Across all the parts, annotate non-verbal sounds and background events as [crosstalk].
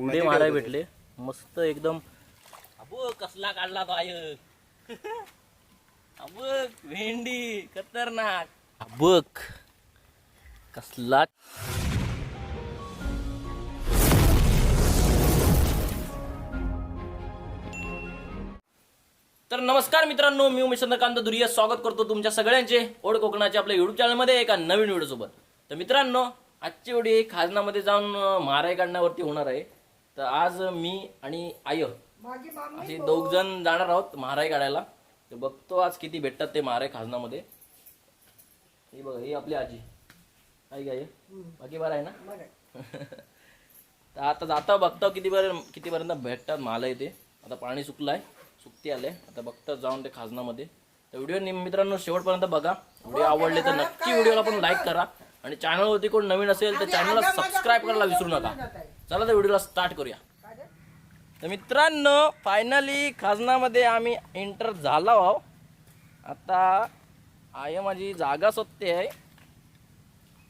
उडे माराय भेटले. मस्त एकदम. अबो कसला काढला तो आय? [laughs] अबक भेंडी खतरनाक. अबक कसला तर नमस्कार मित्रांनो मी उमेश चंद्रकांत दुरिया. स्वागत करतो तुमच्या सगळ्यांचे ओढ कोकणाच्या आपल्या युट्यूब चॅनलमध्ये एका नवीन व्हिडिओ सोबत. तर मित्रांनो आजची व्हिडिओ खाजनामध्ये जाऊन महाराय काढण्यावरती होणार आहे. तर आज मी आणि आय असे दोघ जण जाणार आहोत महाराय काढायला. तर बघतो आज किती भेटतात ते महाराय खाजनामध्ये ही बघा ही आपली आजी. आई काय? बाकी बरं आहे ना? [laughs] तर आता जाता बघतो किती पर्यंत कितीपर्यंत भेटतात माला इथे आता पाणी सुकलं आहे सुकती आले आता बघता जाऊन ते खाजनामध्ये तर व्हिडिओ मित्रांनो शेवटपर्यंत बघा. व्हिडिओ आवडले तर नक्की व्हिडिओला पण लाईक करा. आणि चॅनलवरती कोण नवीन असेल तर चॅनलला सबस्क्राईब करायला विसरू नका. चला तर व्हिडिओला स्टार्ट करूया. तर मित्रांनो फायनली खाजनामध्ये आम्ही एंटर झाला आहो. आता आहे माझी जागा स्वतः आहे.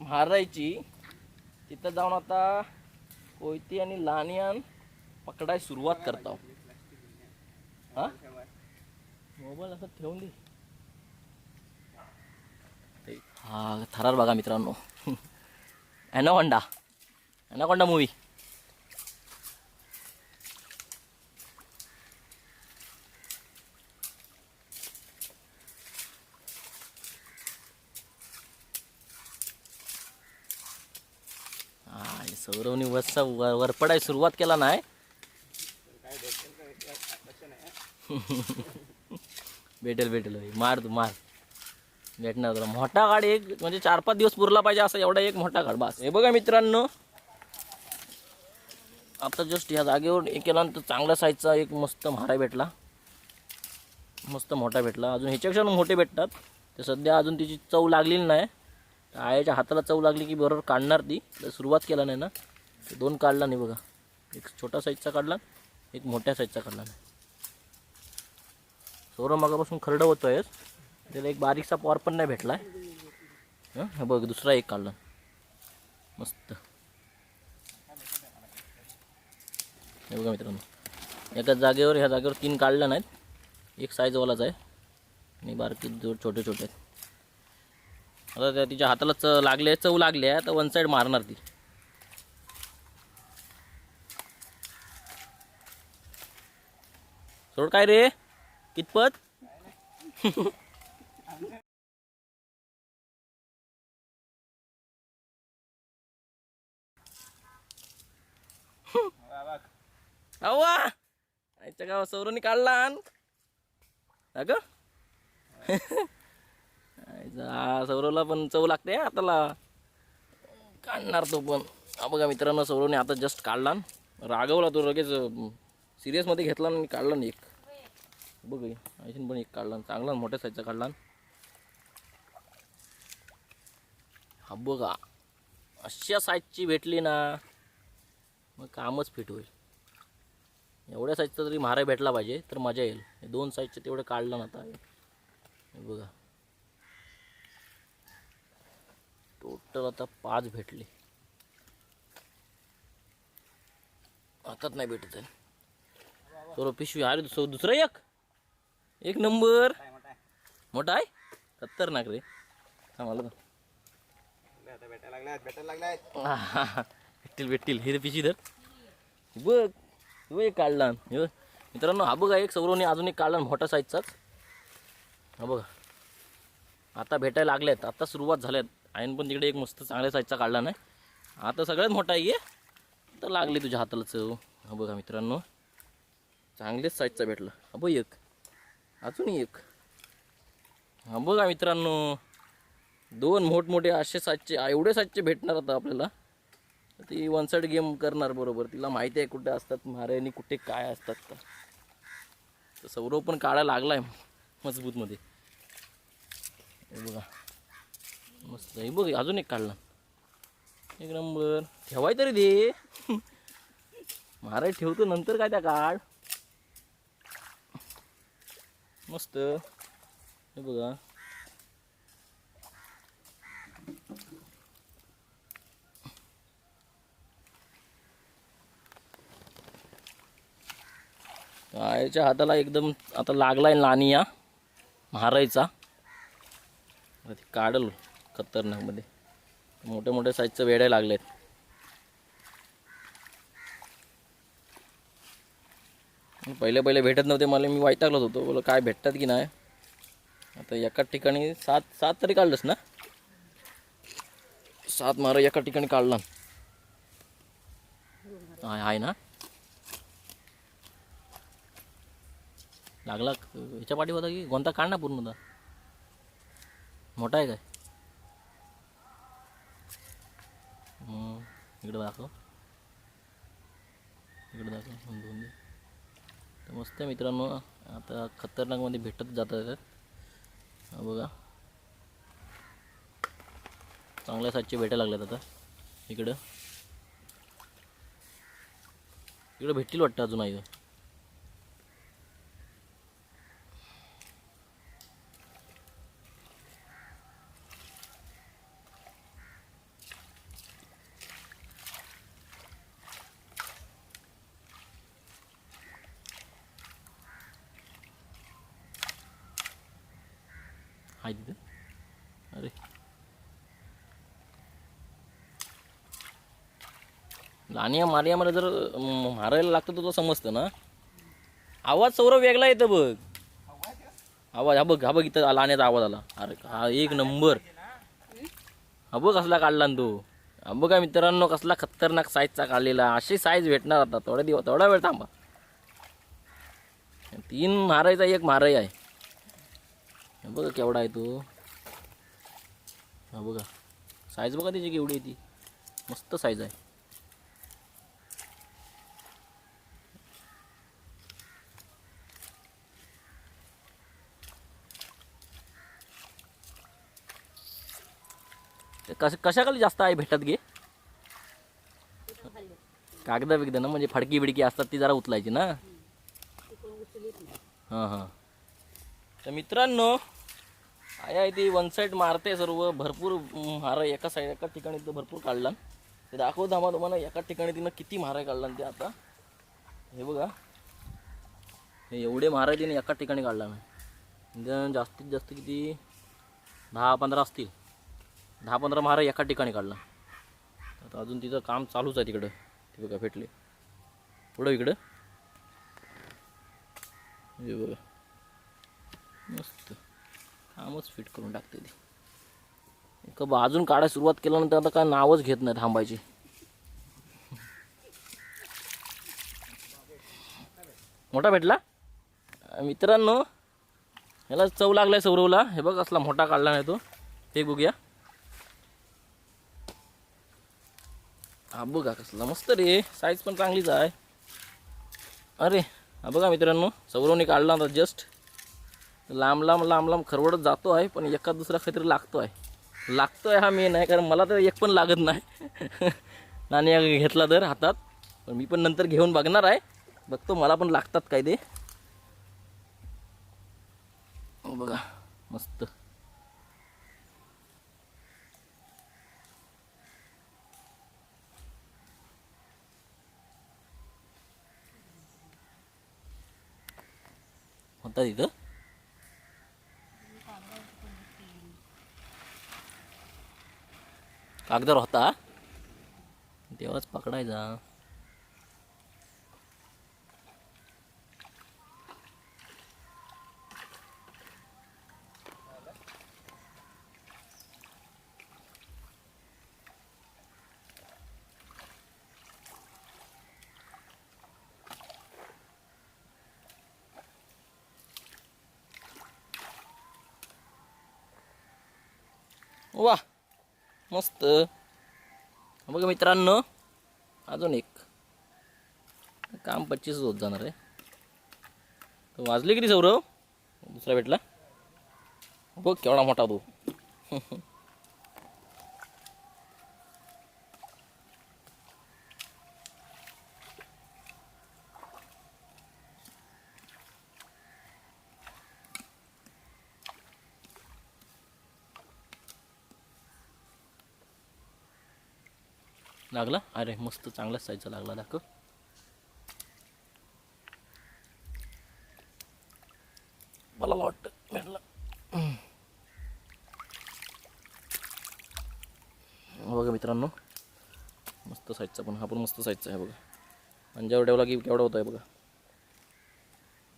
मारायची तिथं जाऊन आता कोयती आणि लानियान पकडाय सुरुवात करतो हा? मोबाईल असं ठेवून दे. हा थरार बघा मित्रांनो. ॲनाकोंडा ॲनाकोंडा मूवी सौरवनी वस्सा वर वरपडाय सुरुवात केला नाही भेटेल भेटेल. मार तू मार भेटणार तुला. मोठा गाड एक म्हणजे चार पाच दिवस पुरला पाहिजे असं एवढा एक मोठा गाड बस. हे बघा मित्रांनो. आता जस्ट या जागेवर एक केल्यानंतर चांगल्या साईजचा एक मस्त म्हारा भेटला. मस्त मोठा भेटला. अजून ह्याच्यापेक्षा मोठे भेटतात. ते सध्या अजून तिची चव लागलेली नाही. तर आयाच्या हाताला चव लागली की बरोबर काढणार ती. तर सुरुवात केला नाही ना. दोन काढला नाही बघा. एक छोटा साईजचा काढला एक मोठ्या साईजचा काढला नाही. सौरव मागापासून खरडं होतोय त्याला एक बारीकसा पॉर पण नाही भेटला. आहे हां बघ दुसरा एक काढला. मस्त. हे बघा मित्रांनो एकाच जागेवर ह्या जागेवर तीन काढल्या नाहीत. एक साईजवालाच आहे. आणि बारकी जोड छोटे छोटे आहेत. आता त्या तिच्या हाताला च लागले चव लागली आहे. तर वन साईड मारणार ती. सोड काय रे? कितपत? [laughs] अव्वा आईच्या गावा सौरवनी काढला आण अगं आईचा सौरवला पण चव लागते आताला काढणार तो पण हा बघा मित्रांनो सौरवने आता जस्ट काढला रागवला तो लगेच सिरियसमध्ये घेतला आणि काढला ना एक बघ आयशीन पण एक काढला चांगला मोठ्या साईजचा काढला हा बघा अशा साईजची भेटली ना मग कामच फिट होईल एवढ्या साईजचा तरी मारा भेटला पाहिजे तर मजा येईल. दोन साईजचे तेवढं काढलं ना आता. बघा. टोटल आता पाच भेटले. हातात नाही भेटत आहे. सोरो पिशवी अरे दुसरं दुसरं एक? एक नंबर. मोठा आहे? खतरनाक रे. आम्हाला [laughs] भेटतील भेटतील. हे पिशवी धर. बघ. तू एक काढला हे मित्रांनो हा बघा एक सौरवने अजून एक काढला मोठा साईजचाच हा बघा. आता भेटायला लागल्यात. आता सुरुवात झाल्यात. आईन पण तिकडे एक मस्त चांगल्या साईजचा काढला नाही आता सगळ्यात मोठा आहे तर लागली तुझ्या हाताला चव. हा बघा मित्रांनो. चांगलेच साईजचा भेटला. हा बघ एक. अजून एक. हा बघा मित्रांनो. दोन मोठमोठे असे साईजचे एवढे साईजचे भेटणार आता आपल्याला. ती वन साईड गेम करणार बरोबर. तिला माहिती आहे कुठे असतात मारे कुठे काय असतात तर तर सौरव पण काढायला लागला आहे मजबूतमध्ये हे बघा. मस्त हे बघ अजून एक काढला. एक नंबर ठेवाय तरी दे. [laughs] महाराज ठेवतो नंतर काय त्या काढ. मस्त. हे बघा. याच्या हाताला एकदम आता लागलाय लानिया मारायचा. ते काढल खतरनाकमध्ये. मोठ्या मोठ्या साईजचं वेड्या लागलेत. पहिले पहिले भेटत नव्हते मला मी वैतागलोच होतो. बोला काय भेटतात की नाही? आता एका ठिकाणी सात सात तरी काढलंस ना? सात मार एका ठिकाणी काढला. आहे आहे ना? लागला याच्या पाठी होता की कोणता काढ ना पूर्ण होता मोठा आहे काय? इकडं दाखव. इकडं दाखव. दोन तर मस्त आहे मित्रांनो. आता खतरनाकमध्ये भेटत जातात बघा. चांगल्या साईजचे भेटायला लागल्यात आता. इकडं. इकडं भेटतील वाटतं अजून आई. आहे तिथे अरे. लानिया मारिया मला जर मारायला लागतं तर तो समजतं ना. आवाज सौरव वेगळा येतं बघ. आवाज हा बघ हा बघ इथं लाण्याचा आवाज आला. अरे हा एक नंबर. हा बघ कसला काढला ना तो. हा बघा मित्रांनो कसला खतरनाक साईजचा काढलेला. अशी साईज भेटणार आता. थोड्या दिवस थोडा वेळ थांबा. तीन मारायचा एक माराई आहे. बघा केवढा आहे तो. हा बघा. साईज बघा त्याची केवढी आहे ती. मस्त साईज आहे. कश कशाखाली जास्त आहे भेटत गे? कागदा बिगदा ना म्हणजे फडकी बिडकी असतात ती जरा उचलायची ना. हां हां. तर मित्रांनो आया ती वन साईड मारते सर्व. भरपूर मारा एका साईड एका ठिकाणी तिथं भरपूर काढला. ते दाखवतो आम्हाला तुम्हाला एका ठिकाणी तिनं किती मारा काढला ते आता. हे बघा. हे एवढे मारा तिने एका ठिकाणी काढला मी जास्तीत जास्त किती? दहा पंधरा असतील. दहा पंधरा मारा एका ठिकाणी काढला. आता अजून तिचं काम चालूच आहे तिकडं. ते बघा भेटले. पुढं इकडं. हे बघा. मस्त. थांबच फिट करून टाकते ती. एका बाजून काढायला सुरुवात केल्यानंतर आता काय नावच घेत नाही थांबायची. मोठा भेटला? मित्रांनो ह्याला चव लागलाय सौरवला. हे बघ असला मोठा काढला नाही तो. हे बघूया. हा बघा कसला मस्त रे. साईज पण चांगलीच आहे. अरे हा बघा मित्रांनो सौरवने काढला आता जस्ट लांब लांब लांब लांब खरवडत जातो आहे पण एका दुसरा काहीतरी लागतो आहे लागतो आहे हा मेन आहे कारण मला तर एक पण लागत नाही. [laughs] नाणे घेतला तर हातात. पण मी पण नंतर घेऊन बघणार आहे. बघतो मला पण लागतात काय ते बघा मस्त. होता तिथं? कागदावर होता. तेव्हाच पकडायचा. वा. मस्त. बघा मित्रांनो अजून एक. काम पच्चीस होत जाणार आहे. वाजले किती सौरव? दुसरा भेटला? बघ केवढा मोठा तू. [laughs] लागला? अरे मस्त चांगलाच साईजचा लागला दाखव. मला वाटतं भेटला. बघा मित्रांनो मस्त साईजचा पण हा पण मस्त साईजचा आहे बघा. अंजावर ठेवला की केवढा होत आहे बघा.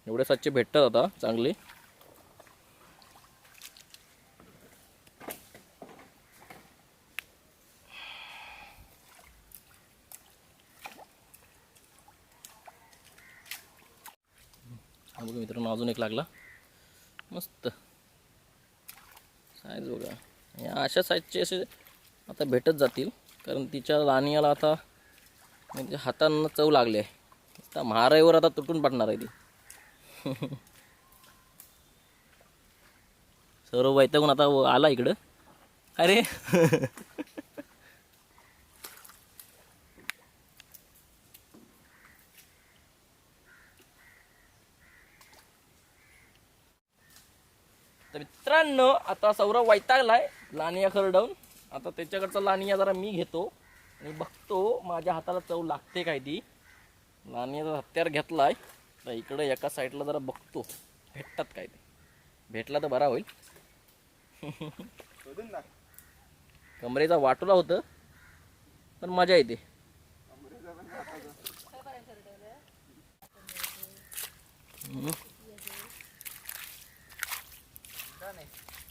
एवढ्या साईजचे भेटतात आता चांगले हा बघा मित्रांनो अजून एक लागला? मस्त. साईज बघा. या अशा साईजचे असे आता भेटत जातील. कारण तिच्या लानियाला आता म्हणजे हातांना चव लागली आहे. आता महाराईवर आता तुटून पडणार आहे ती. [laughs] सर्व वैतागून आता आला इकडं. अरे. [laughs] तर मित्रांनो आता सौरभ वैतागलाय लानिया खरडवून. आता त्याच्याकडचा लानिया जरा मी घेतो. आणि बघतो माझ्या हाताला चव लागते काय ती. लानियाचा हत्यार घेतलाय. तर इकडे एका साईडला जरा बघतो. भेटतात काय ते. भेटला तर बरा होईल. कमरेचा वाटोला होतं. पण मजा येते. हम्म.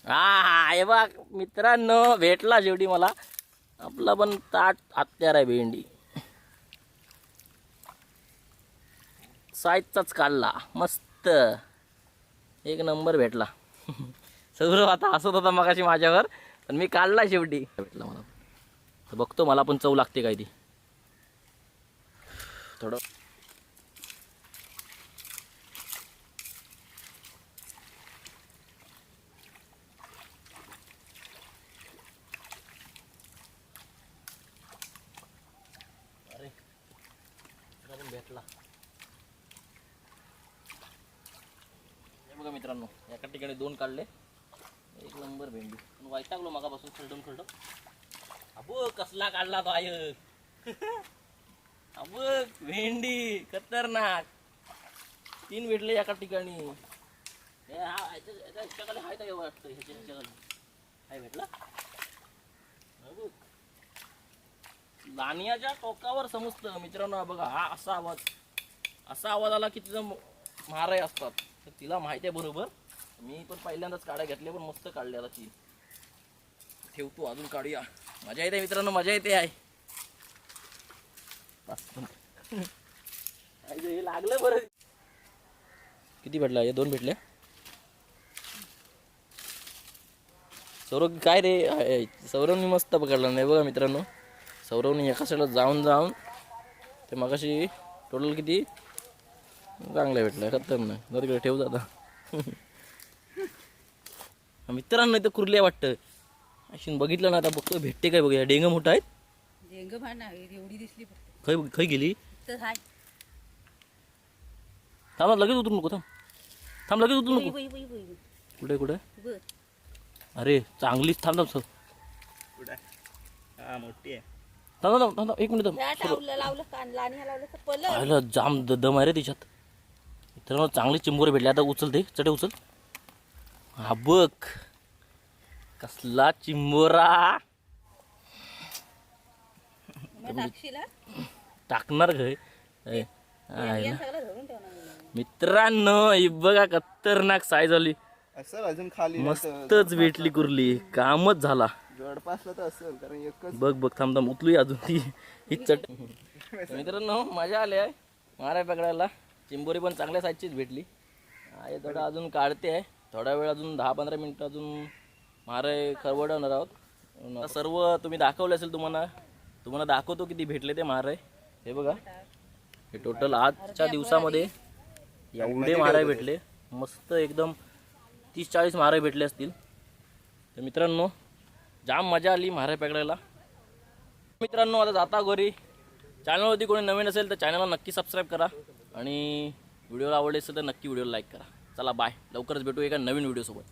हा हे बघ मित्रांनो भेटला शेवटी मला. आपला पण ताट हत्यार आहे भेंडी. साईजचाच काढला मस्त. एक नंबर भेटला. [laughs] सगळं आता हसत होता मगाशी माझ्यावर पण मी काढला शेवटी. भेटला मला. बघतो मला पण चव लागते काय ती. थोडं अरे तुला पण भेटला हे बघा मित्रांनो एका ठिकाणी दोन काढले. एक नंबर भेंडी. पण वैतागलो मगापासून खरडून खरडून अबो कसला काढला तो आय. [laughs] अब भेंडी खतरनाक. तीन भेटले एका ठिकाणी. हा ह्याच्या- हाय का वाटतं ह्याच्या काय भेटला? अबो. टोकावर समजतं मित्रांनो बघा हा असा आवाज. असा आवाज आला की तिथं महाराय असतात तर तिला माहिती आहे बरोबर. मी पण पहिल्यांदाच काड्या घेतल्या पण मस्त काढल्या आता ती. ठेवतो अजून काढूया. मजा येते मित्रांनो मजा येते आहे लागलं बरं. किती भेटला हे दोन भेटले सौरभ काय रे? सौरवनी मस्त पकडला नाही बघा मित्रांनो. सौरवनी एका साईडला जाऊन जाऊन ते मगाशी टोटल किती? चांगलं भेटलं खतरनाक. नाही तिकडे ठेवू जाता मित्रांनो इथं कुर्ल्या वाटतं. अशी बघितलं ना आता बघतो भेटते काय बघूया. डेंग मोठा आहेत. डेंग एवढी दिसली फक्त. खै खै गेली? तर हाय. थांब ना, लगेच उतरू नको थांब. थांब लगेच उतरू नको. कुठे कुठे? अरे चांगलीच थांब थांब हा मोठी आहे. थांब थांब एक मिनिट तर जाम द- दम आहे रे तिच्यात. मित्रांनो चांगले चिंबोरे भेटले. आता उचल ते चटे उचल. हा बघ कसला चिंबोरा? टाकणार काय ए, या आहे ना. सगळं धरून ठेवणार मी. मित्रांनो ही बघा खतरनाक साईज आली असेल अजून खाली मस्तच भेटली कुर्ली कामच झाला जडपासला तर असेल कारण एकच बघ बघ थांब थांब उचलूया अजून ती ही चट मित्रांनो मजा आली आहे मारा पकडायला चिंबोरी पण चांगल्या साईजचीच भेटली आहे थोडं अजून काढते आहे थोडा वेळ अजून दहा पंधरा मिनटं अजून मारे खरवडवणार आहोत. सर्व तुम्ही दाखवले असेल तुम्हाला तुम्हाला दाखवतो किती भेटले ते मारे हे बघा. हे टोटल आजच्या दिवसामध्ये एवढे मारे भेटले. मस्त एकदम तीस चाळीस मारे भेटले असतील. तर मित्रांनो जाम मजा आली महाराय पकडायला. मित्रांनो आता जाता घरी. चॅनलवरती कोणी नवीन असेल तर चॅनलला नक्की सबस्क्राईब करा. आणि व्हिडिओला आवडले असेल तर नक्की व्हिडिओला लाईक करा. चला बाय. लवकरच भेटू एका नवीन व्हिडिओसोबत.